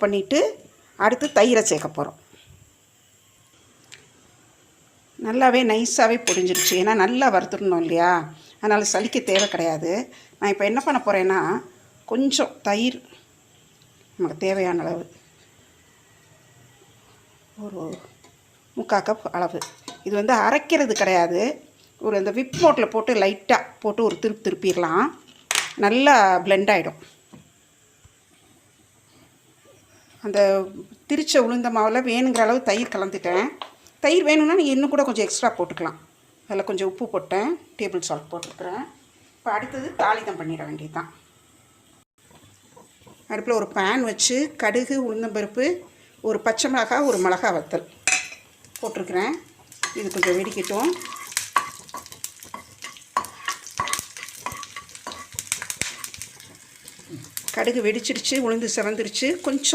பண்ணிவிட்டு அடுத்து தயிரை சேர்க்க போகிறோம் நல்லாவே நைஸாகவே பொடிஞ்சிருச்சு. ஏன்னா நல்லா வறுத்துடணும் இல்லையா? அதனால் சளிக்க தேவை கிடையாது. நான் இப்போ என்ன பண்ண போகிறேன்னா கொஞ்சம் தயிர் நமக்கு தேவையான அளவு. ஒரு முக்கால் கப் அளவு. இது வந்து அரைக்கிறது கிடையாது. ஒரு அந்த விப் மோட்டில் போட்டு லைட்டாக போட்டு ஒரு திருப்பி திருப்பிடலாம். நல்லா பிளெண்ட் ஆகிடும் அந்த திரிச்ச உளுந்த மாவில் வேணுங்கிற அளவு தயிர் கலந்துட்டேன். தயிர் வேணும்னா நீங்கள் இன்னும் கூட கொஞ்சம் எக்ஸ்ட்ரா போட்டுக்கலாம். அதில் கொஞ்சம் உப்பு போட்டேன். டேபிள் சால்ட் போட்டுருக்குறேன் இப்போ அடுத்தது தாளிதம் பண்ணிட வேண்டியது தான் அடுப்பில் ஒரு பேன் வச்சு கடுகு உளுந்தம்பருப்பு ஒரு பச்சை மிளகாய் ஒரு மிளகா வத்தல் போட்டிருக்கிறேன். இது கொஞ்சம் வெடிக்கட்டும். கடுகு வெடிச்சிடுச்சு உளுந்து சிறந்துருச்சு கொஞ்சம்